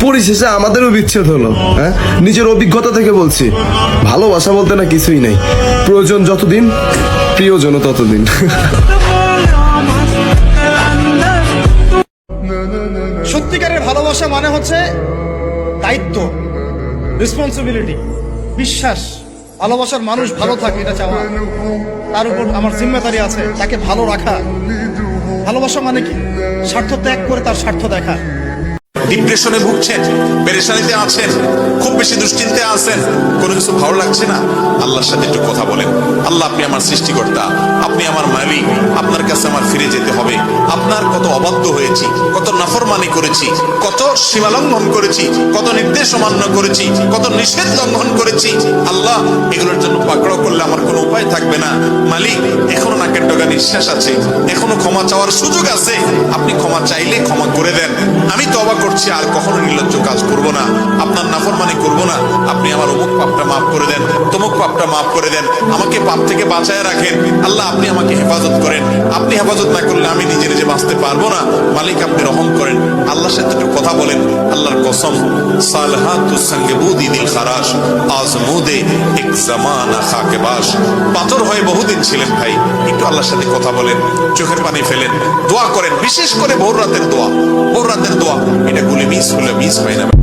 পরিশেষে আমাদেরও বিচ্ছেদ হলো হ্যাঁ? নিজের অভিজ্ঞতা থেকে বলছি, ভালোবাসা বলতে না কিছুই নেই। প্রয়োজন যতদিন, প্রিয়জনও ততদিন। সত্যিকারের ভালোবাসা মানে হচ্ছে দায়িত্ব রেসপন্সিবিলিটি বিশ্বাস। ভালোবাসার মানুষ ভালো থাকে, এটা চাওয়া। তার উপর আমার জিম্মেদারি আছে, তাকে ভালো রাখা। ভালোবাসা মানে কি? স্বার্থ ত্যাগ করে তার স্বার্থ দেখা। ডিপ্রেশনে ভুগছেন, পেরেশানিতে আছেন, খুব বেশি দুশ্চিন্তায় আছেন, কোনো কিছু ভালো লাগছে না? আল্লাহর সাথে একটু কথা বলেন। আল্লাহ আপনি আমার সৃষ্টিকর্তা, আপনি আমার মালিক, আপনার কাছে আমার ফিরে যেতে হবে। আপনার কত অবাধ্য হয়েছি, কত নাফরমানি করেছি, কত সীমা লঙ্ঘন করেছি, কত নির্দেশ অমান্য করেছি, কত নিষেধ লঙ্ঘন করেছি। আল্লাহ, এগুলোর জন্য পাকড়াও করলে আমার কোনো উপায় থাকবে না। মালিক, এখনও নিঃশ্বাস আছে, এখনও ক্ষমা চাওয়ার সুযোগ আছে। আপনি ক্ষমা চাইলে ক্ষমা করে দেন। আমি তবা করছি, আর কখনো নির্লজ্জ কাজ করব না। আপনার নাফরমানি করব না। আপনি আমার অমুক পাপটা মাফ করে দেন, তমুক পাপটা মাফ করে দেন। আমাকে পাপ থেকে বাঁচায় রাখেন। আল্লাহ, আপনি আমাকে হেফাজত করেন। আপনি হেফাজত না করলে আমি নিজে নিজে বাঁচতে পারব না। মালিক, আপনি রহম করেন। আল্লাহর সাথে একটু কথা বলেন। আল্লাহর কসম। সালহা তু সঙ্গে বুদি দিল খারাস আজমুদে এক জামানা খাকে বাস পাথর হয়ে বহুদিন ছিলেন ভাই। একটু আল্লাহর সাথে কথা বলেন, চোখের পানি ফেলেন, দোয়া করেন, বিশেষ করে ভোর রাতের দোয়া। ভোর রাতের দোয়া, এটা গুলি মিস হলে মিস হয় না।